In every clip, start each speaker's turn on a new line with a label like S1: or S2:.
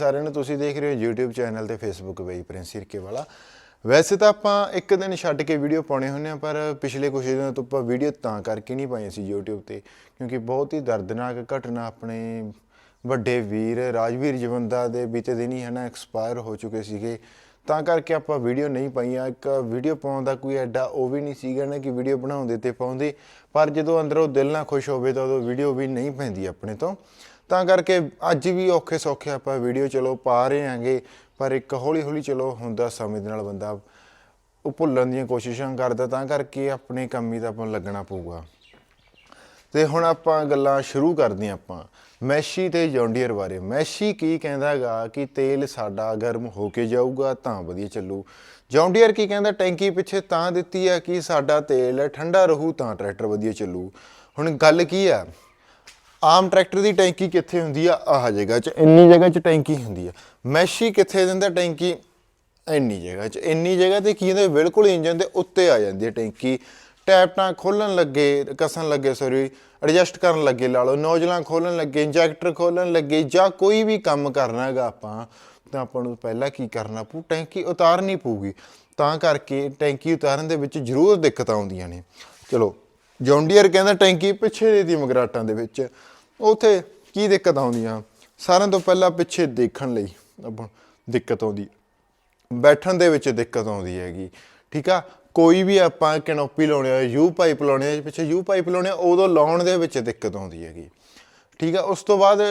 S1: ਸਾਰਿਆਂ ਨੂੰ ਤੁਸੀਂ ਦੇਖ ਰਹੇ ਹੋ YouTube ਚੈਨਲ ਤੇ Facebook ਬਈ ਪ੍ਰਿੰਸ ਸਿਰਕੇ ਵਾਲਾ। ਵੈਸੇ ਤਾਂ ਆਪਾਂ ਇੱਕ ਦਿਨ ਛੱਡ ਕੇ ਵੀਡੀਓ ਪਾਉਣੇ ਹੁੰਦੇ ਆ ਪਰ ਪਿਛਲੇ ਕੁਝ ਦਿਨਾਂ ਤੋਂ ਆਪਾਂ ਵੀਡੀਓ ਤਾਂ ਕਰਕੇ ਨਹੀਂ ਪਾਈ ਸੀ YouTube ਤੇ, ਕਿਉਂਕਿ ਬਹੁਤ ਹੀ ਦਰਦਨਾਕ ਘਟਨਾ ਆਪਣੇ ਵੱਡੇ ਵੀਰ ਰਾਜਵੀਰ ਜਵੰਦਾ ਦੇ ਬੀਤੇ ਦਿਨ ਹੀ ਹਨਾ ਐਕਸਪਾਇਰ ਹੋ ਚੁੱਕੇ ਸੀਗੇ। ਤਾਂ ਕਰਕੇ ਆਪਾਂ ਵੀਡੀਓ ਨਹੀਂ ਪਾਈਆਂ। ਇੱਕ ਵੀਡੀਓ ਪਾਉਣ ਦਾ ਕੋਈ ਐਡਾ ਉਹ ਵੀ ਨਹੀਂ ਸੀਗਾ ਨਾ ਕਿ ਵੀਡੀਓ ਬਣਾਉਂਦੇ ਤੇ ਪਾਉਂਦੇ, ਪਰ ਜਦੋਂ ਅੰਦਰੋਂ ਦਿਲ ਨਾ ਖੁਸ਼ ਹੋਵੇ ਤਾਂ ਉਦੋਂ ਵੀਡੀਓ ਵੀ ਨਹੀਂ ਪੈਂਦੀ ਆਪਣੇ ਤੋਂ। ਤਾਂ ਕਰਕੇ ਅੱਜ ਵੀ ਔਖੇ ਸੌਖੇ ਆਪਾਂ ਵੀਡੀਓ ਚਲੋ ਪਾ ਰਹੇ ਆਂਗੇ ਪਰ ਇੱਕ ਹੌਲੀ ਹੌਲੀ ਚਲੋ ਹੁੰਦਾ ਸਮੇਂ ਦੇ ਨਾਲ ਬੰਦਾ ਉਹ ਭੁੱਲਣ ਦੀਆਂ ਕੋਸ਼ਿਸ਼ਾਂ ਕਰਦਾ, ਤਾਂ ਕਰਕੇ ਆਪਣੇ ਕੰਮ ਹੀ ਤਾਂ ਆਪਾਂ ਨੂੰ ਲੱਗਣਾ ਪਊਗਾ। ਤੇ ਹੁਣ ਆਪਾਂ ਗੱਲਾਂ ਸ਼ੁਰੂ ਕਰਦੇ ਹਾਂ ਆਪਾਂ। ਮੈਸ਼ੀ ਤੇ ਜੌਂਡੀਅਰ ਬਾਰੇ। ਮੈਸ਼ੀ ਕੀ ਕਹਿੰਦਾਗਾ ਕਿ ਤੇਲ ਸਾਡਾ ਗਰਮ ਹੋ ਕੇ ਜਾਊਗਾ, ਤਾਂ ਵਧੀਆ ਚੱਲੂ। ਜੌਂਡੀਅਰ ਕੀ ਕਹਿੰਦਾ, ਟੈਂਕੀ ਪਿੱਛੇ ਤਾਂ ਦਿੱਤੀ ਆ ਕਿ ਸਾਡਾ ਤੇਲ ਠੰਡਾ ਰਹੂ, ਤਾਂ ਟਰੈਕਟਰ ਵਧੀਆ ਚੱਲੂ। ਹੁਣ ਗੱਲ ਕੀ ਆ ਆਮ ਟਰੈਕਟਰ ਦੀ ਟੈਂਕੀ ਕਿੱਥੇ ਹੁੰਦੀ ਆ? ਆਹ ਜਗ੍ਹਾ 'ਚ, ਇੰਨੀ ਜਗ੍ਹਾ 'ਚ ਟੈਂਕੀ ਹੁੰਦੀ ਆ। ਮੈਸ਼ੀ ਕਿੱਥੇ ਦਿੰਦਾ ਟੈਂਕੀ? ਇੰਨੀ ਜਗ੍ਹਾ 'ਚ। ਇੰਨੀ ਜਗ੍ਹਾ ਤੇ ਕੀ ਹੁੰਦਾ? ਬਿਲਕੁਲ ਇੰਜਨ ਦੇ ਉੱਤੇ ਆ ਜਾਂਦੀ ਹੈ ਟੈਂਕੀ। ਟੈਪਟਾਂ ਖੋਲਣ ਲੱਗੇ, ਕਸਣ ਲੱਗੇ ਸੌਰੀ ਐਡਜਸਟ ਕਰਨ ਲੱਗੇ ਲਾ ਲਓ। ਨੋਜ਼ਲਾਂ ਖੋਲਣ ਲੱਗੇ ਇੰਜੈਕਟਰ ਖੋਲਣ ਲੱਗੇ, ਜਾਂ ਕੋਈ ਵੀ ਕੰਮ ਕਰਨਾ ਹੈਗਾ ਆਪਾਂ, ਤਾਂ ਆਪਾਂ ਨੂੰ ਪਹਿਲਾਂ ਕੀ ਕਰਨਾ ਪਊ? ਟੈਂਕੀ ਉਤਾਰਨੀ ਪਊਗੀ। ਤਾਂ ਕਰਕੇ ਟੈਂਕੀ ਉਤਾਰਨ ਦੇ ਵਿੱਚ ਜ਼ਰੂਰ ਦਿੱਕਤਾਂ ਆਉਂਦੀਆਂ ਨੇ। ਚਲੋ ਜੌਂਡੀਅਰ ਕਹਿੰਦਾ ਟੈਂਕੀ ਪਿੱਛੇ ਦੇ ਦੀ ਮਗਰਾਟਾਂ ਦੇ ਵਿੱਚ। ਉਥੇ ਕੀ ਦਿੱਕਤ ਆਉਂਦੀਆਂ? ਸਾਰਿਆਂ ਤੋਂ ਪਹਿਲਾਂ ਪਿੱਛੇ ਦੇਖਣ ਲਈ ਆਪਾਂ ਦਿੱਕਤ ਆਉਂਦੀ। ਬੈਠਣ ਦੇ ਵਿੱਚ ਦਿੱਕਤ ਆਉਂਦੀ ਹੈਗੀ। ਠੀਕ ਆ? ਕੋਈ ਵੀ ਆਪਾਂ ਕੈਨੋਪੀ ਲਾਉਣੇ ਆ, ਯੂ ਪਾਈਪ ਲਾਉਣੇ ਆ, ਪਿੱਛੇ ਯੂ ਪਾਈਪ ਲਾਉਣੇ ਆ, ਉਦੋਂ ਲਾਉਣ ਦੇ ਵਿੱਚ ਦਿੱਕਤ ਆਉਂਦੀ ਹੈਗੀ। ਠੀਕ ਆ? ਉਸ ਤੋਂ ਬਾਅਦ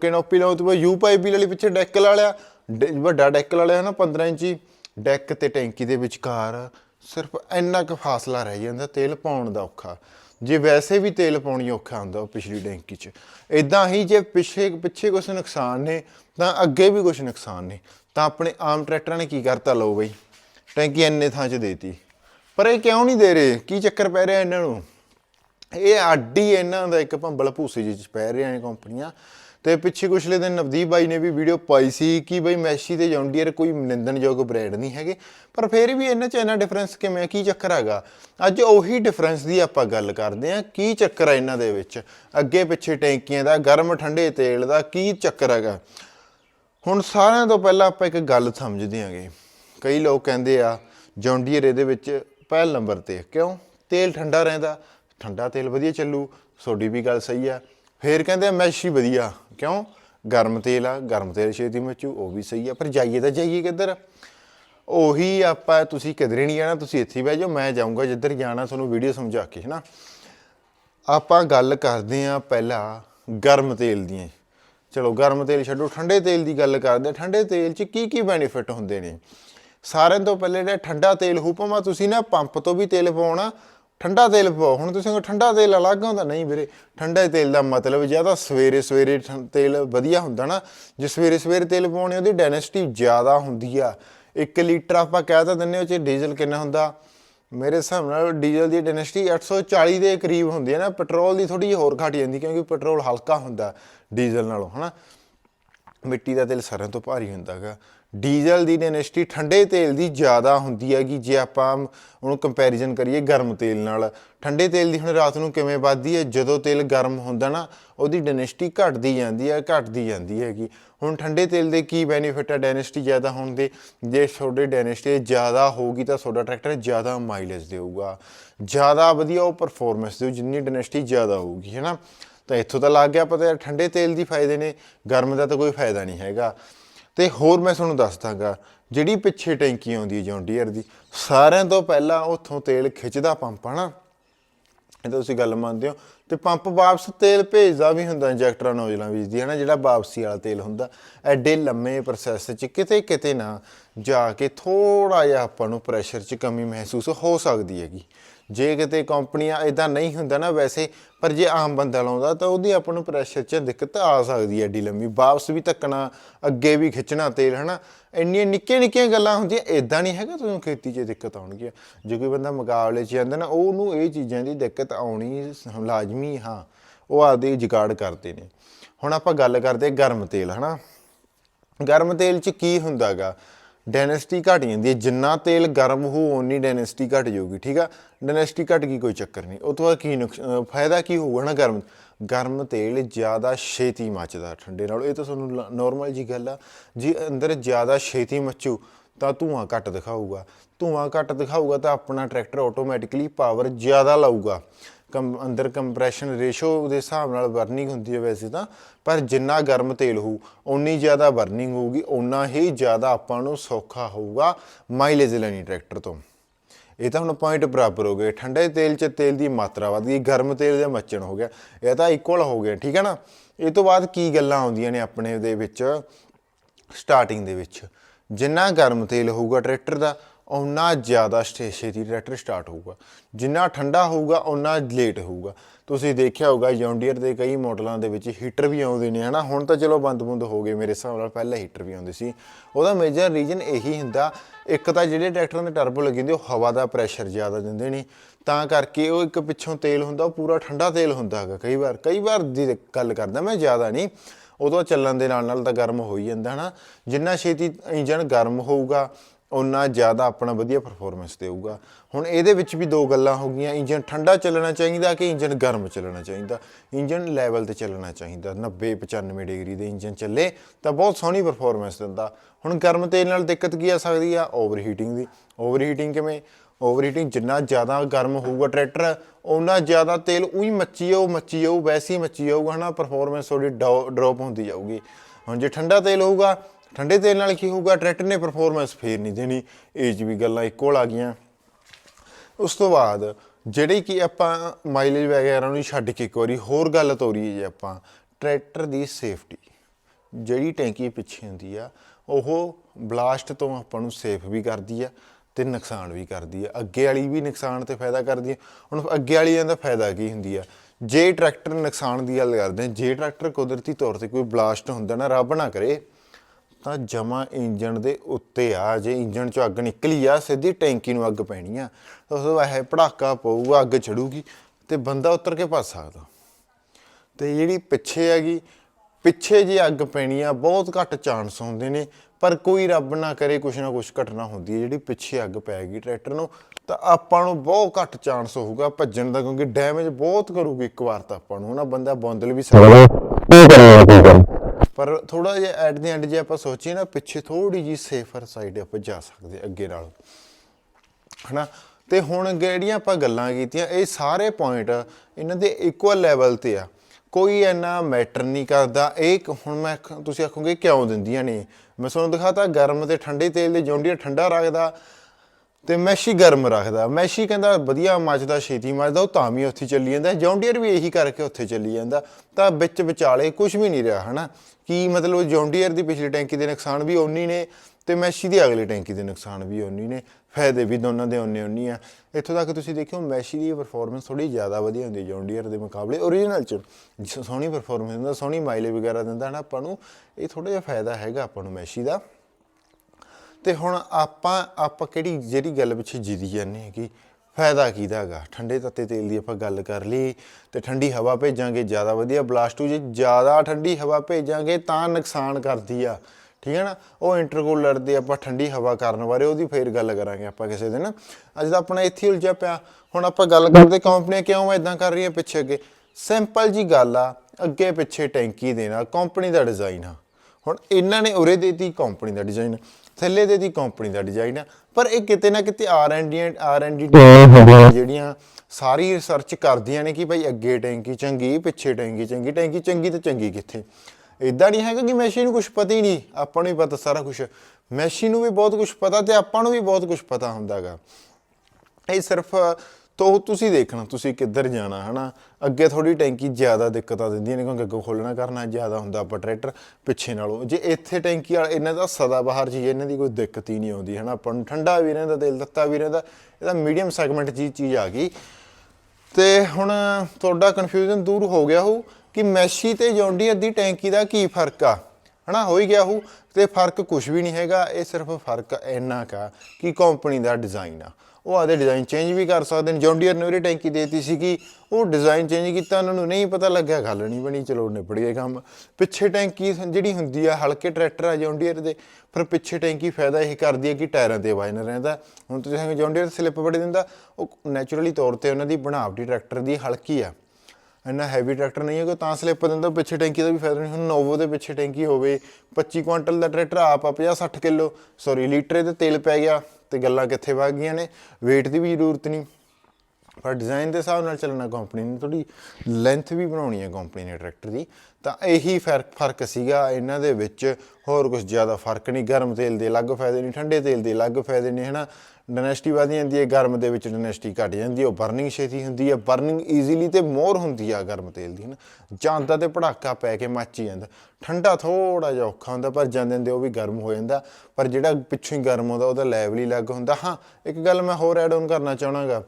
S1: ਕੈਨੋਪੀ ਲਾਉਣ ਤੋਂ ਬਾਅਦ ਯੂ ਪਾਈਪ ਵੀ ਲਈ ਪਿੱਛੇ ਡੈਕ ਲਾ ਲਿਆ। ਡ- ਵੱਡਾ ਡੈਕ ਲਾ ਲਿਆ ਨਾ 15 ਇੰਚੀ ਡੈਕ ਤੇ ਟੈਂਕੀ ਦੇ ਵਿਚਕਾਰ। ਸਿਰਫ ਇੰਨਾ ਕੁ ਫਾਸਲਾ ਰਹਿ ਜਾਂਦਾ, ਤੇਲ ਪਾਉਣ ਦਾ ਔਖਾ। ਜੇ ਵੈਸੇ ਵੀ ਤੇਲ ਪਾਉਣੀ ਔਖਾ ਹੁੰਦਾ ਉਹ ਪਿਛਲੀ ਟੈਂਕੀ 'ਚ। ਇਦਾਂ ਹੀ ਜੇ ਪਿੱਛੇ ਪਿੱਛੇ ਕੁਝ ਨੁਕਸਾਨ ਨੇ, ਤਾਂ ਅੱਗੇ ਵੀ ਕੁਝ ਨੁਕਸਾਨ ਨੇ। ਤਾਂ ਆਪਣੇ ਆਮ ਟਰੈਕਟਰਾਂ ਨੇ ਕੀ ਕਰਤਾ? ਲਓ ਬਈ, ਟੈਂਕੀ ਇੰਨੇ ਥਾਂ 'ਚ ਦੇਤੀ। ਪਰ ਇਹ ਕਿਉਂ ਨਹੀਂ ਦੇ ਰਹੇ? ਕੀ ਚੱਕਰ ਪੈ ਰਿਹਾ ਇਹਨਾਂ ਨੂੰ? ਇਹ ਆਡੀ ਇਹਨਾਂ ਦਾ ਇੱਕ ਭੰਬਲ ਭੂਸੇ ਜਿਹੇ ਚ ਪੈ ਰਹੀਆਂ ਨੇ ਕੰਪਨੀਆਂ। ਤੇ ਪਿੱਛੇ ਕੁਛਲੇ ਦਿਨ ਨਵਦੀਪ ਬਾਈ ਨੇ ਵੀ ਵੀਡੀਓ ਪਾਈ ਸੀ ਕਿ ਬਈ ਮੈਸ਼ੀ ਤੇ ਜੌਂਡੀਅਰ ਕੋਈ ਨਿੰਦਣਯੋਗ ਬ੍ਰਾਂਡ ਨਹੀਂ ਹੈਗੇ। ਪਰ ਫਿਰ ਵੀ ਇਹਨਾਂ ਚ ਇਹਨਾਂ ਡਿਫਰੈਂਸ ਕਿਵੇਂ ਆ? ਕੀ ਚੱਕਰ ਹੈਗਾ? ਅੱਜ ਉਹੀ ਡਿਫਰੈਂਸ ਦੀ ਆਪਾਂ ਗੱਲ ਕਰਦੇ ਹਾਂ। ਕੀ ਚੱਕਰ ਹੈ ਇਹਨਾਂ ਦੇ ਵਿੱਚ? ਅੱਗੇ ਪਿੱਛੇ ਟੈਂਕੀਆਂ ਦਾ, ਗਰਮ ਠੰਡੇ ਤੇਲ ਦਾ ਕੀ ਚੱਕਰ ਹੈਗਾ? ਹੁਣ ਸਾਰਿਆਂ ਤੋਂ ਪਹਿਲਾਂ ਆਪਾਂ ਇੱਕ ਗੱਲ ਸਮਝਦੇ ਹਾਂਗੇ। ਕਈ ਲੋਕ ਕਹਿੰਦੇ ਆ, ਜੌਂਡੀਅਰ ਇਹਦੇ ਵਿੱਚ ਪਹਿਲ ਨੰਬਰ ਤੇ ਕਿਉਂ? ਤੇਲ ਠੰਡਾ ਰਹਿੰਦਾ। ਠੰਡਾ ਤੇਲ ਵਧੀਆ ਚੱਲੂ। ਤੁਹਾਡੀ ਵੀ ਗੱਲ ਸਹੀ ਆ। ਫੇਰ ਕਹਿੰਦੇ ਮੈਸ਼ ਹੀ ਵਧੀਆ। ਕਿਉਂ? ਗਰਮ ਤੇਲ ਆ, ਗਰਮ ਤੇਲ ਛੇਤੀ ਮਚੂ, ਉਹ ਵੀ ਸਹੀ ਆ, ਪਰ ਜਾਈਏ ਤਾਂ ਜਾਈਏ ਕਿੱਧਰ? ਉਹੀ ਆਪਾਂ, ਤੁਸੀਂ ਕਿਧਰੇ ਨਹੀਂ ਜਾਣਾ, ਤੁਸੀਂ ਇੱਥੇ ਬਹਿ ਜਾਓ, ਮੈਂ ਜਾਊਂਗਾ ਜਿੱਧਰ ਜਾਣਾ, ਤੁਹਾਨੂੰ ਵੀਡੀਓ ਸਮਝਾ ਕੇ ਹੈ ਨਾ ਆਪਾਂ ਗੱਲ ਕਰਦੇ ਆਂ ਪਹਿਲਾਂ ਗਰਮ ਤੇਲ ਦੀ। ਚਲੋ, ਗਰਮ ਤੇਲ ਛੱਡੋ, ਠੰਡੇ ਤੇਲ ਦੀ ਗੱਲ ਕਰਦੇ ਆਂ ਠੰਡੇ ਤੇਲ 'ਚ ਕੀ ਕੀ ਬੈਨੀਫਿਟ ਹੁੰਦੇ ਨੇ? ਸਾਰਿਆਂ ਤੋਂ ਪਹਿਲੇ ਜਿਹੜਾ ਠੰਡਾ ਤੇਲ ਹੁਪਮਾ ਤੁਸੀਂ ਨਾ ਪੰਪ ਤੋਂ ਵੀ ਤੇਲ ਪਾਉਣਾ ਠੰਡਾ ਤੇਲ ਪਾਓ ਹੁਣ ਤੁਸੀਂ ਕਹੋ ਠੰਡਾ ਤੇਲ ਅਲੱਗ ਹੁੰਦਾ। ਨਹੀਂ ਵੀਰੇ, ਠੰਡੇ ਤੇਲ ਦਾ ਮਤਲਬ ਜ਼ਿਆਦਾ ਸਵੇਰੇ ਸਵੇਰੇ ਠੰ- ਤੇਲ ਵਧੀਆ ਹੁੰਦਾ ਨਾ। ਜੇ ਸਵੇਰੇ ਸਵੇਰੇ ਤੇਲ ਪਾਉਣੇ ਉਹਦੀ ਡੈਨਸਿਟੀ ਜ਼ਿਆਦਾ ਹੁੰਦੀ ਆ। 1 ਲੀਟਰ ਆਪਾਂ ਕਹਿ ਤਾਂ ਦਿੰਨੇ ਉਹ ਚ ਡੀਜ਼ਲ ਕਿੰਨਾ ਹੁੰਦਾ। ਮੇਰੇ ਹਿਸਾਬ ਨਾਲ ਡੀਜ਼ਲ ਦੀ ਡੈਨਸਿਟੀ 840 ਦੇ ਕਰੀਬ ਹੁੰਦੀ ਹੈ ਨਾ। ਪੈਟਰੋਲ ਦੀ ਥੋੜੀ ਜਿਹੀ ਹੋਰ ਘੱਟ ਜਾਂਦੀ ਕਿਉਂਕਿ ਪੈਟਰੋਲ ਹਲਕਾ ਹੁੰਦਾ ਡੀਜ਼ਲ ਨਾਲੋਂ, ਹਨਾ। ਮਿੱਟੀ ਦਾ ਤੇਲ ਸਾਰਿਆਂ ਤੋਂ ਭਾਰੀ ਹੁੰਦਾਗਾ ਡੀਜ਼ਲ ਦੀ ਡੈਨਸਿਟੀ ਠੰਡੇ ਤੇਲ ਦੀ ਜ਼ਿਆਦਾ ਹੁੰਦੀ ਹੈਗੀ, ਜੇ ਆਪਾਂ ਉਹਨੂੰ ਕੰਪੈਰੀਜ਼ਨ ਕਰੀਏ ਗਰਮ ਤੇਲ ਨਾਲ। ਠੰਡੇ ਤੇਲ ਦੀ ਹੁਣ ਰਾਤ ਨੂੰ ਕਿਵੇਂ ਵੱਧਦੀ ਹੈ? ਜਦੋਂ ਤੇਲ ਗਰਮ ਹੁੰਦਾ ਨਾ, ਉਹਦੀ ਡੈਨਸਿਟੀ ਘਟਦੀ ਜਾਂਦੀ ਹੈ, ਘਟਦੀ ਜਾਂਦੀ ਹੈਗੀ। ਹੁਣ ਠੰਡੇ ਤੇਲ ਦੇ ਕੀ ਬੈਨੀਫਿਟ ਹੈ? ਡੈਨਸਿਟੀ ਜ਼ਿਆਦਾ ਹੋਣ ਦੇ। ਜੇ ਤੁਹਾਡੇ ਡੈਨਸਿਟੀ ਜ਼ਿਆਦਾ ਹੋਊਗੀ ਤਾਂ ਤੁਹਾਡਾ ਟਰੈਕਟਰ ਜ਼ਿਆਦਾ ਮਾਈਲੇਜ ਦੇਊਗਾ। ਜ਼ਿਆਦਾ ਵਧੀਆ ਉਹ ਪਰਫਾਰਮੈਂਸ ਦੇਊ ਜਿੰਨੀ ਡੈਨਸਿਟੀ ਜ਼ਿਆਦਾ ਹੋਊਗੀ, ਹੈ ਨਾ? ਤਾਂ ਇੱਥੋਂ ਤਾਂ ਲੱਗ ਗਿਆ ਪਤਾ ਯਾਰ, ਠੰਡੇ ਤੇਲ ਦੀ ਫਾਇਦੇ ਨੇ। ਗਰਮ ਦਾ ਤਾਂ ਕੋਈ ਫਾਇਦਾ ਨਹੀਂ ਹੈਗਾ। ਤੇ ਹੋਰ ਮੈਂ ਤੁਹਾਨੂੰ ਦੱਸ ਦਾਂਗਾ ਜਿਹੜੀ ਪਿੱਛੇ ਟੈਂਕੀ ਆਉਂਦੀ ਹੈ ਜੌਂਡੀਅਰ ਦੀ, ਸਾਰਿਆਂ ਤੋਂ ਪਹਿਲਾਂ ਉੱਥੋਂ ਤੇਲ ਖਿੱਚਦਾ ਪੰਪ, ਹਨਾ? ਇਹ ਤਾਂ ਤੁਸੀਂ ਗੱਲ ਮੰਨਦੇ ਹੋ। ਤੇ ਪੰਪ ਵਾਪਸ ਤੇਲ ਭੇਜਦਾ ਵੀ ਹੁੰਦਾ, ਇੰਜੈਕਟਰਾਂ ਨੋਜ਼ਲਾਂ ਵਿੱਚ ਦੀ ਹੈ ਨਾ ਜਿਹੜਾ ਵਾਪਸੀ ਵਾਲਾ ਤੇਲ ਹੁੰਦਾ। ਐਡੇ ਲੰਮੇ ਪ੍ਰੋਸੈਸ 'ਚ ਕਿਤੇ ਕਿਤੇ ਨਾ ਜਾ ਕੇ ਥੋੜਾ ਜਿਹਾ ਆਪਾਂ ਨੂੰ ਪ੍ਰੈਸ਼ਰ 'ਚ ਕਮੀ ਮਹਿਸੂਸ ਹੋ ਸਕਦੀ ਹੈਗੀ। ਜੇ ਕਿਤੇ ਕੰਪਨੀਆਂ ਇਦਾਂ ਨਹੀਂ ਹੁੰਦਾ ਨਾ ਵੈਸੇ, ਪਰ ਜੇ ਆਮ ਬੰਦਾ ਲਾਉਂਦਾ ਤਾਂ ਉਹਦੀ ਆਪਾਂ ਨੂੰ ਪ੍ਰੈਸ਼ਰ 'ਚ ਦਿੱਕਤ ਆ ਸਕਦੀ ਹੈ ਐਡੀ ਲੰਮੀ। ਵਾਪਸ ਵੀ ਧੱਕਣਾ, ਅੱਗੇ ਵੀ ਖਿੱਚਣਾ ਤੇਲ, ਹਨਾ? ਇੰਨੀਆਂ ਨਿੱਕੀਆਂ ਨਿੱਕੀਆਂ ਗੱਲਾਂ ਹੁੰਦੀਆਂ ਇਦਾਂ ਨਹੀਂ ਹੈਗਾ ਤੁਹਾਨੂੰ ਖੇਤੀ 'ਚ ਦਿੱਕਤ ਆਉਣਗੀ ਜੇ ਕੋਈ ਬੰਦਾ ਮੁਕਾਬਲੇ 'ਚ ਜਾਂਦਾ ਨਾ, ਉਹਨੂੰ ਇਹ ਚੀਜ਼ਾਂ ਦੀ ਦਿੱਕਤ ਆਉਣੀ ਲਾਜ਼ਮੀ, ਹਾਂ, ਉਹ ਆਪਦੇ ਜੁਗਾੜ ਕਰਦੇ ਨੇ। ਹੁਣ ਆਪਾਂ ਗੱਲ ਕਰਦੇ ਗਰਮ ਤੇਲ, ਹਨਾ? ਗਰਮ ਤੇਲ 'ਚ ਕੀ ਹੁੰਦਾਗਾ? ਡਾਇਨੈਸਟੀ ਘਟ ਜਾਂਦੀ ਹੈ। ਜਿੰਨਾ ਤੇਲ ਗਰਮ ਹੋ ਉਨੀ ਡਾਇਨੈਸਟੀ ਘਟ ਜਾਊਗੀ, ਠੀਕ ਆ? ਡਾਇਨੈਸਟੀ ਘਟ ਗਈ, ਕੋਈ ਚੱਕਰ ਨਹੀਂ। ਉਹ ਤੋਂ ਬਾਅਦ ਕੀ ਨੁਕਸ- ਫਾਇਦਾ ਕੀ ਹੋਊਗਾ ਨਾ ਗਰਮ? ਗਰਮ ਤੇਲ ਜ਼ਿਆਦਾ ਛੇਤੀ ਮੱਚਦਾ ਠੰਡੇ ਨਾਲੋਂ। ਇਹ ਤਾਂ ਤੁਹਾਨੂੰ ਨਾਰਮਲ ਜੀ ਗੱਲ ਆ। ਜੇ ਅੰਦਰ ਜ਼ਿਆਦਾ ਛੇਤੀ ਮੱਚੂ, ਤਾਂ ਧੂਆਂ ਘੱਟ ਦਿਖਾਊਗਾ। ਧੂਆਂ ਘੱਟ ਦਿਖਾਊਗਾ ਤਾਂ ਆਪਣਾ ਟਰੈਕਟਰ ਆਟੋਮੈਟਿਕਲੀ ਪਾਵਰ ਜ਼ਿਆਦਾ ਲਾਊਗਾ। ਕੰ ਅੰਦਰ ਕੰਪਰੈਸ਼ਨ ਰੇਸ਼ੋ ਦੇ ਹਿਸਾਬ ਨਾਲ ਬਰਨਿੰਗ ਹੁੰਦੀ ਹੈ ਵੈਸੇ ਤਾਂ, ਪਰ ਜਿੰਨਾ ਗਰਮ ਤੇਲ ਹੋਊ, ਓਨੀ ਜ਼ਿਆਦਾ ਬਰਨਿੰਗ ਹੋਊਗੀ, ਓਨਾ ਹੀ ਜ਼ਿਆਦਾ ਆਪਾਂ ਨੂੰ ਸੌਖਾ ਹੋਊਗਾ ਮਾਈਲੇਜ ਲੈਣੀ ਟਰੈਕਟਰ ਤੋਂ। ਇਹ ਤਾਂ ਹੁਣ ਪੁਆਇੰਟ ਬਰਾਬਰ ਹੋ ਗਏ। ਠੰਡੇ ਤੇਲ 'ਚ ਤੇਲ ਦੀ ਮਾਤਰਾ ਵਧ ਗਈ, ਗਰਮ ਤੇਲ ਦਾ ਮੱਚਣ ਹੋ ਗਿਆ, ਇਹ ਤਾਂ ਇਕੁਅਲ ਹੋ ਗਿਆ ਠੀਕ ਹੈ ਨਾ? ਇਹ ਤੋਂ ਬਾਅਦ ਕੀ ਗੱਲਾਂ ਆਉਂਦੀਆਂ ਨੇ ਆਪਣੇ ਦੇ ਵਿੱਚ ਸਟਾਰਟਿੰਗ ਦੇ ਵਿੱਚ? ਜਿੰਨਾ ਗਰਮ ਤੇਲ ਹੋਊਗਾ ਟਰੈਕਟਰ ਦਾ ਓਨਾ ਜ਼ਿਆਦਾ ਛੇ- ਛੇਤੀ ਟਰੈਕਟਰ ਸਟਾਰਟ ਹੋਊਗਾ। ਜਿੰਨਾ ਠੰਡਾ ਹੋਊਗਾ, ਓਨਾ ਲੇਟ ਹੋਊਗਾ। ਤੁਸੀਂ ਦੇਖਿਆ ਹੋਊਗਾ ਜੌਂਡੀਅਰ ਦੇ ਕਈ ਮਾਡਲਾਂ ਦੇ ਵਿੱਚ ਹੀਟਰ ਵੀ ਆਉਂਦੇ ਨੇ, ਹਨਾ? ਹੁਣ ਤਾਂ ਚਲੋ ਬੰਦ-ਬੰਦ ਹੋ ਗਏ ਮੇਰੇ ਹਿਸਾਬ ਨਾਲ, ਪਹਿਲਾਂ ਹੀਟਰ ਵੀ ਆਉਂਦੇ ਸੀ। ਉਹਦਾ ਮੇਜਰ ਰੀਜ਼ਨ ਇਹੀ ਹੁੰਦਾ, ਇੱਕ ਤਾਂ ਜਿਹੜੇ ਟਰੈਕਟਰਾਂ ਦੇ ਟਰਬੋ ਲੱਗੇ ਹੁੰਦੇ, ਉਹ ਹਵਾ ਦਾ ਪ੍ਰੈਸ਼ਰ ਜ਼ਿਆਦਾ ਦਿੰਦੇ ਨੇ। ਤਾਂ ਕਰਕੇ ਉਹ ਇੱਕ ਪਿੱਛੋਂ ਤੇਲ ਹੁੰਦਾ, ਉਹ ਪੂਰਾ ਠੰਡਾ ਤੇਲ ਹੁੰਦਾ ਹੈਗਾ। ਕਈ ਵਾਰ ਕਈ ਵਾਰ ਦੀ ਗੱਲ ਕਰਦਾ ਮੈਂ, ਜ਼ਿਆਦਾ ਨਹੀਂ। ਉਦੋਂ ਚੱਲਣ ਦੇ ਨਾਲ ਨਾਲ ਤਾਂ ਗਰਮ ਹੋ ਹੀ ਜਾਂਦਾ, ਹਨਾ? ਜਿੰਨਾ ਛੇਤੀ ਇੰਜਨ ਗਰਮ ਹੋਊਗਾ ਉਨਾ ਜ਼ਿਆਦਾ ਆਪਣਾ ਵਧੀਆ ਪਰਫਾਰਮੈਂਸ ਦੇਊਗਾ। ਹੁਣ ਇਹਦੇ ਵਿੱਚ ਵੀ ਦੋ ਗੱਲਾਂ ਹੋ ਗਈਆਂ। ਇੰਜਨ ਠੰਡਾ ਚੱਲਣਾ ਚਾਹੀਦਾ ਕਿ ਇੰਜਨ ਗਰਮ ਚੱਲਣਾ ਚਾਹੀਦਾ? ਇੰਜਨ ਲੈਵਲ ਤੇ ਚੱਲਣਾ ਚਾਹੀਦਾ। 90 95 ਡਿਗਰੀ ਦੇ ਇੰਜਨ ਚੱਲੇ ਤਾਂ ਬਹੁਤ ਸੋਹਣੀ ਪਰਫਾਰਮੈਂਸ ਦਿੰਦਾ। ਹੁਣ ਗਰਮ ਤੇਲ ਨਾਲ ਦਿੱਕਤ ਕੀ ਆ ਸਕਦੀ ਆ? ਓਵਰ ਹੀਟਿੰਗ ਦੀ। ਓਵਰ ਹੀਟਿੰਗ ਕਿਵੇਂ? ਓਵਰ ਹੀਟਿੰਗ ਜਿੰਨਾ ਜ਼ਿਆਦਾ ਗਰਮ ਹੋਊਗਾ ਟਰੈਕਟਰ ਉਨਾ ਜ਼ਿਆਦਾ ਤੇਲ ਉਹੀ ਮੱਚੀ ਜਾਊ ਮੱਚੀ ਜਾਊ, ਵੈਸੇ ਹੀ ਮੱਚੀ ਜਾਊਗਾ, ਹਨਾ? ਪਰਫਾਰਮੈਂਸ ਥੋੜੀ ਡ੍ਰੌਪ ਹੁੰਦੀ ਜਾਊਗੀ। ਹੁਣ ਜੇ ਠੰਡਾ ਤੇਲ ਹੋਊਗਾ ਠੰਡੇ ਤੇਲ ਨਾਲ ਕੀ ਹੋਊਗਾ? ਟਰੈਕਟਰ ਨੇ ਪਰਫਾਰਮੈਂਸ ਫੇਰ ਨਹੀਂ ਦੇਣੀ। ਇਹ 'ਚ ਵੀ ਗੱਲਾਂ ਇਕੁਅਲ ਆ ਗਈਆਂ। ਉਸ ਤੋਂ ਬਾਅਦ ਜਿਹੜੀ ਕਿ ਆਪਾਂ ਮਾਈਲੇਜ ਵਗੈਰਾ ਨੂੰ ਛੱਡ ਕੇ ਇੱਕ ਵਾਰੀ ਹੋਰ ਗੱਲ ਤੋਰੀਏ ਜੇ ਆਪਾਂ, ਟਰੈਕਟਰ ਦੀ ਸੇਫਟੀ ਜਿਹੜੀ ਟੈਂਕੀ ਪਿੱਛੇ ਹੁੰਦੀ ਆ, ਉਹ ਬਲਾਸਟ ਤੋਂ ਆਪਾਂ ਨੂੰ ਸੇਫ ਵੀ ਕਰਦੀ ਆ ਤੇ ਨੁਕਸਾਨ ਵੀ ਕਰਦੀ ਆ। ਅੱਗੇ ਵਾਲੀ ਵੀ ਨੁਕਸਾਨ ਤੇ ਫਾਇਦਾ ਕਰਦੀ ਆ। ਹੁਣ ਅੱਗੇ ਵਾਲੀ ਦਾ ਫਾਇਦਾ ਕੀ ਹੁੰਦੀ ਆ? ਜੇ ਟਰੈਕਟਰ ਨੁਕਸਾਨ ਦੀ ਗੱਲ ਕਰਦੇ ਆ ਜੇ ਟਰੈਕਟਰ ਕੁਦਰਤੀ ਤੌਰ ਤੇ ਕੋਈ ਬਲਾਸਟ ਹੁੰਦਾ ਨਾ, ਰੱਬ ਨਾ ਕਰੇ ਤਾਂ ਜਮਾ ਇੰਜਨ ਦੇ ਉੱਤੇ ਆ ਜੇ ਇੰਜਨ ਚੋਂ ਅੱਗ ਨਿਕਲੀ ਆ ਸਿੱਧੀ ਟੈਂਕੀ ਨੂੰ ਅੱਗ ਪੈਣੀ ਆ। ਤਾਂ ਉਸ ਤੋਂ ਬਾਅਦ ਇਹ ਪੜਾਕਾ ਪਊਗਾ ਅੱਗ ਚੜੂਗੀ ਤੇ ਬੰਦਾ ਉਤਰ ਕੇ ਭੱਜ ਸਕਦਾ। ਤੇ ਜਿਹੜੀ ਪਿੱਛੇ ਹੈਗੀ ਪਿੱਛੇ ਜੇ ਅੱਗ ਪੈਣੀ ਆ ਬਹੁਤ ਘੱਟ ਚਾਂਸ ਹੁੰਦੇ ਨੇ ਪਰ ਕੋਈ ਰੱਬ ਨਾ ਕਰੇ ਕੁਛ ਨਾ ਕੁਛ ਘਟਨਾ ਹੁੰਦੀ ਹੈ ਜਿਹੜੀ ਪਿੱਛੇ ਅੱਗ ਪੈ ਗਈ ਟਰੈਕਟਰ ਨੂੰ ਤਾਂ ਆਪਾਂ ਨੂੰ ਬਹੁਤ ਘੱਟ ਚਾਂਸ ਹੋਊਗਾ ਭੱਜਣ ਦਾ ਕਿਉਂਕਿ ਡੈਮੇਜ ਬਹੁਤ ਕਰੂਗੀ ਇੱਕ ਵਾਰ ਤਾਂ ਆਪਾਂ ਨੂੰ ਨਾ ਬੰਦਾ ਬੌਂਦਲ ਵੀ ਸਕਦਾ। ਪਰ ਥੋੜਾ ਜਿਹਾ ਐਟ ਦੀ ਐਂਡ ਜੇ ਆਪਾਂ ਸੋਚੀਏ ਨਾ, ਪਿੱਛੇ ਥੋੜੀ ਜੀ ਸੇਫਰ ਸਾਈਡ ਆਪਾਂ ਜਾ ਸਕਦੇ ਅੱਗੇ ਨਾਲ। ਹਨਾ? ਤੇ ਹੁਣ ਜਿਹੜੀਆਂ ਆਪਾਂ ਗੱਲਾਂ ਕੀਤੀਆਂ, ਇਹ ਸਾਰੇ ਪੁਆਇੰਟ ਇਹਨਾਂ ਦੇ ਇਕੁਅਲ ਲੈਵਲ ਤੇ ਆ। ਕੋਈ ਇੰਨਾ ਮੈਟਰ ਨਹੀਂ ਕਰਦਾ। ਇਹ ਹੁਣ ਮੈਂ ਤੁਸੀਂ ਆਖੋਗੇ ਕਿਉਂ ਦਿੰਦੀਆਂ ਨੇ? ਮੈਂ ਤੁਹਾਨੂੰ ਦਿਖਾਤਾ, ਗਰਮ ਤੇ ਠੰਡੇ ਤੇਲ ਦੇ ਜੌਂਡੀਆ ਠੰਡਾ ਰੱਖਦਾ। ਤੇ ਮੈਸ਼ੀ ਗਰਮ ਰੱਖਦਾ। ਮੈਸ਼ੀ ਕਹਿੰਦਾ, ਵਧੀਆ ਮੱਚਦਾ ਛੇਤੀ ਮੱਚਦਾ। ਉਹ ਤਾਂ ਵੀ ਉੱਥੇ ਚੱਲੀ ਜਾਂਦਾ। ਜੌਂਡੀਅਰ ਵੀ ਇਹੀ ਕਰਕੇ ਉੱਥੇ ਚੱਲੀ ਜਾਂਦਾ। ਤਾਂ ਵਿੱਚ ਵਿਚਾਲੇ ਕੁਝ ਵੀ ਨਹੀਂ ਰਿਹਾ, ਹਨਾ? ਕੀ ਮਤਲਬ ਜੌਂਡੀਅਰ ਦੀ ਪਿਛਲੀ ਟੈਂਕੀ ਦੇ ਨੁਕਸਾਨ ਵੀ ਓਨੀ ਨੇ ਤੇ ਮੈਸ਼ੀ ਦੀ ਅਗਲੀ ਟੈਂਕੀ ਦੇ ਨੁਕਸਾਨ ਵੀ ਓਨੀ ਨੇ। ਫਾਇਦੇ ਵੀ ਦੋਨਾਂ ਦੇ ਓਨੇ ਓਨੀ ਆ। ਇੱਥੋਂ ਤੱਕ ਤੁਸੀਂ ਦੇਖਿਓ, ਮੈਸ਼ੀ ਦੀ ਪਰਫਾਰਮੈਂਸ ਥੋੜੀ ਜ਼ਿਆਦਾ ਵਧੀਆ ਹੁੰਦੀ ਹੈ ਜੌਂਡੀਅਰ ਦੇ ਮੁਕਾਬਲੇ। ਓਰੀਜਨਲ ਚ ਸੋਹਣੀ ਪਰਫਾਰਮੈਂਸ ਦਿੰਦਾ, ਸੋਹਣੀ ਮਾਈਲੇਜ ਵਗੈਰਾ ਦਿੰਦਾ ਨਾ ਆਪਾਂ ਨੂੰ ਇਹ ਥੋੜਾ ਜਿਹਾ ਫਾਇਦਾ ਹੈਗਾ ਆਪਾਂ ਨੂੰ ਮੈਸ਼ੀ ਦਾ। ਤੇ ਹੁਣ ਆਪਾਂ ਆਪਾਂ ਕਿਹੜੀ, ਜਿਹੜੀ ਗੱਲ ਪਿੱਛੇ ਜਿੱਦੀ ਜਾਂਦੇ ਹਾਂ ਕਿ ਫਾਇਦਾ ਕਿਹਦਾ ਹੈਗਾ? ਠੰਡੇ ਤੱਤੇ ਤੇਲ ਦੀ ਆਪਾਂ ਗੱਲ ਕਰ ਲਈ ਤੇ ਠੰਡੀ ਹਵਾ ਭੇਜਾਂਗੇ, ਜ਼ਿਆਦਾ ਵਧੀਆ ਬਲਾਸਟ ਜੇ ਜ਼ਿਆਦਾ ਠੰਡੀ ਹਵਾ ਭੇਜਾਂਗੇ ਤਾਂ ਨੁਕਸਾਨ ਕਰਦੀ ਆ। ਠੀਕ ਹੈ ਨਾ? ਉਹ ਇੰਟਰਕੂਲਰ ਦੀ ਆਪਾਂ ਠੰਡੀ ਹਵਾ ਕਰਨ ਬਾਰੇ ਉਹਦੀ ਫੇਰ ਗੱਲ ਕਰਾਂਗੇ ਆਪਾਂ ਕਿਸੇ ਦਿਨ। ਅੱਜ ਤਾਂ ਆਪਣਾ ਇੱਥੇ ਹੀ ਉਲਝਿਆ ਪਿਆ। ਹੁਣ ਆਪਾਂ ਗੱਲ ਕਰਦੇ ਕੰਪਨੀਆਂ ਕਿਉਂ ਇਦਾਂ ਕਰ ਰਹੀਆਂ ਪਿੱਛੇ ਅੱਗੇ? ਸਿੰਪਲ ਜੀ ਗੱਲ ਆ, ਅੱਗੇ ਪਿੱਛੇ ਟੈਂਕੀ ਦੇਣਾ, ਕੰਪਨੀ ਦਾ ਡਿਜ਼ਾਈਨ ਆ। ਹੁਣ ਇਹਨਾਂ ਨੇ ਉਰੇ ਦੇਤੀ, ਕੰਪਨੀ ਦਾ ਡਿਜ਼ਾਈਨ ਥੱਲੇ ਦੇਤੀ ਕੰਪਨੀ ਦਾ ਡਿਜ਼ਾਈਨ ਪਰ ਇਹ ਕਿਤੇ ਨਾ ਕਿਤੇ R and D R and D ਜਿਹੜੀਆਂ ਸਾਰੀ ਰਿਸਰਚ ਕਰਦੀਆਂ ਨੇ ਕਿ ਭਾਈ ਅੱਗੇ ਟੈਂਕੀ ਚੰਗੀ ਪਿੱਛੇ ਟੈਂਕੀ ਚੰਗੀ ਟੈਂਕੀ ਚੰਗੀ ਤੇ ਚੰਗੀ ਕਿੱਥੇ? ਇਦਾਂ ਨਹੀਂ ਹੈਗਾ ਕਿ ਮੈਸ਼ੀ ਨੂੰ ਕੁਝ ਪਤਾ ਹੀ ਨਹੀਂ ਆਪਾਂ ਨੂੰ ਵੀ ਪਤਾ ਸਾਰਾ ਕੁਝ ਮੈਸ਼ੀ ਨੂੰ ਵੀ ਬਹੁਤ ਕੁਝ ਪਤਾ ਤੇ ਆਪਾਂ ਨੂੰ ਵੀ ਬਹੁਤ ਕੁਝ ਪਤਾ ਹੁੰਦਾਗਾ। ਇਹ ਸਿਰਫ ਤਾਂ ਉਹ ਤੁਸੀਂ ਦੇਖਣਾ, ਤੁਸੀਂ ਕਿੱਧਰ ਜਾਣਾ, ਹਨਾ? ਅੱਗੇ ਥੋੜੀ ਟੈਂਕੀ ਜ਼ਿਆਦਾ ਦਿੱਕਤਾਂ ਦਿੰਦੀਆਂ ਨੇ, ਕਿਉਂਕਿ ਅੱਗੋਂ ਖੋਲਣਾ ਕਰਨਾ ਜ਼ਿਆਦਾ ਹੁੰਦਾ ਆਪਾਂ ਟਰੈਕਟਰ ਪਿੱਛੇ ਨਾਲੋਂ। ਜੇ ਇੱਥੇ ਟੈਂਕੀ ਵਾਲਾ, ਇਹਨਾਂ ਦਾ ਸਦਾ ਬਾਹਰ ਚੀਜ਼, ਇਹਨਾਂ ਦੀ ਕੋਈ ਦਿੱਕਤ ਹੀ ਨਹੀਂ ਆਉਂਦੀ, ਹਨਾ? ਆਪਾਂ ਨੂੰ ਠੰਡਾ ਵੀ ਰਹਿੰਦਾ, ਤੇਲ ਦਿੱਤਾ ਵੀ ਰਹਿੰਦਾ, ਇਹਦਾ ਮੀਡੀਅਮ ਸੈਗਮੈਂਟ ਜੀ ਚੀਜ਼ ਆ ਗਈ। ਤੇ ਹੁਣ ਤੁਹਾਡਾ ਕਨਫਿਊਜ਼ਨ ਦੂਰ ਹੋ ਗਿਆ ਹੋ ਕਿ ਮੈਸ਼ੀ ਤੇ ਜੌਂਡੀਅਰ ਦੀ ਟੈਂਕੀ ਦਾ ਕੀ ਫ਼ਰਕ ਆ? ਹਨਾ, ਹੋ ਹੀ ਗਿਆ ਹੋ। ਤੇ ਫ਼ਰਕ ਕੁਝ ਵੀ ਨਹੀਂ ਹੈਗਾ, ਇਹ ਸਿਰਫ ਫ਼ਰਕ ਇੰਨਾ ਕਾ ਕਿ ਕੰਪਨੀ ਦਾ ਡਿਜ਼ਾਈਨ ਆ। ਉਹ ਆਦੇ ਡਿਜ਼ਾਈਨ ਚੇਂਜ ਵੀ ਕਰ ਸਕਦੇ ਨੇ। ਜੌਂਡੀਅਰ ਨੇ ਉਹਦੀ ਟੈਂਕੀ ਦੇਤੀ ਸੀਗੀ ਉਹ ਡਿਜ਼ਾਈਨ ਚੇਂਜ ਕੀਤਾ, ਉਹਨਾਂ ਨੂੰ ਨਹੀਂ ਪਤਾ ਲੱਗਿਆ, ਗੱਲ ਨਹੀਂ ਬਣੀ, ਚਲੋ ਨਿਬੜ ਗਿਆ ਕੰਮ। ਪਿੱਛੇ ਟੈਂਕੀ ਜਿਹੜੀ ਹੁੰਦੀ ਆ, ਹਲਕੇ ਟਰੈਕਟਰ ਆ ਜੌਂਡੀਅਰ ਦੇ, ਫਿਰ ਪਿੱਛੇ ਟੈਂਕੀ ਫਾਇਦਾ ਇਹ ਕਰਦੀ ਹੈ ਕਿ ਟਾਇਰਾਂ ਤੇ ਵਜਨ ਰਹਿੰਦਾ। ਹੁਣ ਤੁਸੀਂ ਕਹਿੰਗੇ ਜੌਂਡੀਅਰ ਸਲਿੱਪ ਬੜੀ ਦਿੰਦਾ, ਉਹ ਨੈਚੁਰਲੀ ਤੌਰ ਤੇ ਉਹਨਾਂ ਦੀ ਬਣਾਵਟੀ ਟਰੈਕਟਰ ਦੀ ਹਲਕੀ ਆ। ਇੰਨਾ ਹੈਵੀ ਟਰੈਕਟਰ ਨਹੀਂ ਹੈ ਕਿ ਤਾਂ ਸਲਿੱਪ ਦਿੰਦਾ ਪਿੱਛੇ ਟੈਂਕੀ ਦਾ ਵੀ ਫਾਇਦਾ ਨਹੀਂ। ਹੁਣ ਨੋਵੋ ਦੇ ਪਿੱਛੇ ਟੈਂਕੀ ਹੋਵੇ 25 ਕੁਇੰਟਲ ਦਾ ਟਰੈਕਟਰ ਆਪ ਆ 50 60 ਕਿਲੋ। ਸੌਰੀ ਲੀਟਰ ਤੇ ਤੇਲ ਪੈ ਗਿਆ ਤੇ ਗੱਲਾਂ ਕਿੱਥੇ ਵਗ ਗਈਆਂ ਨੇ। Weight ਦੀ ਵੀ ਜ਼ਰੂਰਤ ਨਹੀਂ। ਪਰ ਡਿਜ਼ਾਈਨ ਦੇ ਹਿਸਾਬ ਨਾਲ ਚੱਲਣਾ ਕੰਪਨੀ ਨੇ ਥੋੜੀ ਲੈਂਥ ਵੀ ਬਣਾਉਣੀ ਹੈ ਕੰਪਨੀ ਨੇ ਟਰੈਕਟਰ ਦੀ। ਤਾਂ ਇਹੀ ਫ਼ਰਕ ਫ਼ਰਕ ਸੀਗਾ ਇਹਨਾਂ ਦੇ ਵਿੱਚ। ਹੋਰ ਕੁਝ ਜ਼ਿਆਦਾ ਫ਼ਰਕ ਨਹੀਂ। ਗਰਮ ਤੇਲ ਦੇ ਅਲੱਗ ਫਾਇਦੇ ਨਹੀਂ ਠੰਡੇ ਤੇਲ ਦੇ ਅਲੱਗ ਫਾਇਦੇ ਨੇ, ਹਨਾ? ਡਾਇਨੈਸਟੀ ਵਧ ਜਾਂਦੀ ਹੈ, ਗਰਮ ਦੇ ਵਿੱਚ ਡਾਇਨੈਸਟੀ ਘਟ ਜਾਂਦੀ ਹੈ, ਉਹ ਬਰਨਿੰਗ ਛੇਤੀ ਹੁੰਦੀ ਹੈ। ਬਰਨਿੰਗ ਈਜ਼ੀਲੀ ਤੇ ਮੋਰ ਹੁੰਦੀ ਆ ਗਰਮ ਤੇਲ ਦੀ, ਹਨਾ? ਜਾਂਦਾ ਤੇ ਪੜਾਕਾ ਪੈ ਕੇ ਮੱਚ ਹੀ ਜਾਂਦਾ। ਠੰਡਾ ਥੋੜਾ ਜਿਹਾ ਔਖਾ ਹੁੰਦਾ, ਪਰ ਜਾਂਦੇ ਦੇ ਉਹ ਵੀ ਗਰਮ ਹੋ ਜਾਂਦਾ। ਪਰ ਜਿਹੜਾ ਪਿੱਛੋਂ ਹੀ ਗਰਮ ਹੁੰਦਾ ਉਹਦਾ ਲੈਵਲ ਹੀ ਅਲੱਗ ਹੁੰਦਾ। ਹਾਂ, ਇੱਕ ਗੱਲ ਮੈਂ ਹੋਰ ਐਡ ਆਨ ਕਰਨਾ ਚਾਹਣਾਗਾ।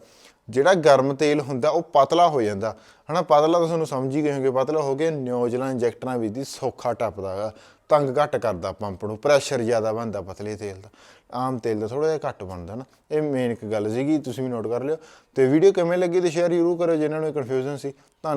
S1: ਜਿਹੜਾ ਗਰਮ ਤੇਲ ਹੁੰਦਾ, ਉਹ ਪਤਲਾ ਹੋ ਜਾਂਦਾ। ਹਨਾ, ਪਤਲਾ ਤਾਂ ਤੁਹਾਨੂੰ ਸਮਝ ਹੀ ਗਏ ਹੋਗੇ, ਪਤਲਾ ਹੋ ਗਿਆ ਨਿਊਜ਼ਲਾਂ ਇੰਜੈਕਟਰਾਂ ਵਿੱਚ ਦੀ ਸੌਖਾ ਟੱਪਦਾ ਹੈਗਾ ਤੰਗ ਘੱਟ ਕਰਦਾ ਪੰਪ ਨੂੰ ਪ੍ਰੈਸ਼ਰ ਜ਼ਿਆਦਾ ਬਣਦਾ ਪਤਲੇ ਤੇਲ ਦਾ। ਆਮ ਤੇਲ ਦਾ ਥੋੜਾ ਜਿਹਾ ਘੱਟ ਬਣਦਾ ਨਾ। ਇਹ ਮੇਨ ਇੱਕ ਗੱਲ ਸੀਗੀ, ਤੁਸੀਂ ਵੀ ਨੋਟ ਕਰ ਲਿਓ। ਤੇ ਵੀਡੀਓ ਕਿਵੇਂ ਲੱਗੀ ਤੇ ਸ਼ੇਅਰ ਜ਼ਰੂਰ ਕਰਿਓ, ਜਿਨ੍ਹਾਂ ਨੂੰ ਕਨਫਿਊਜ਼ਨ ਸੀ। ਧੰਨ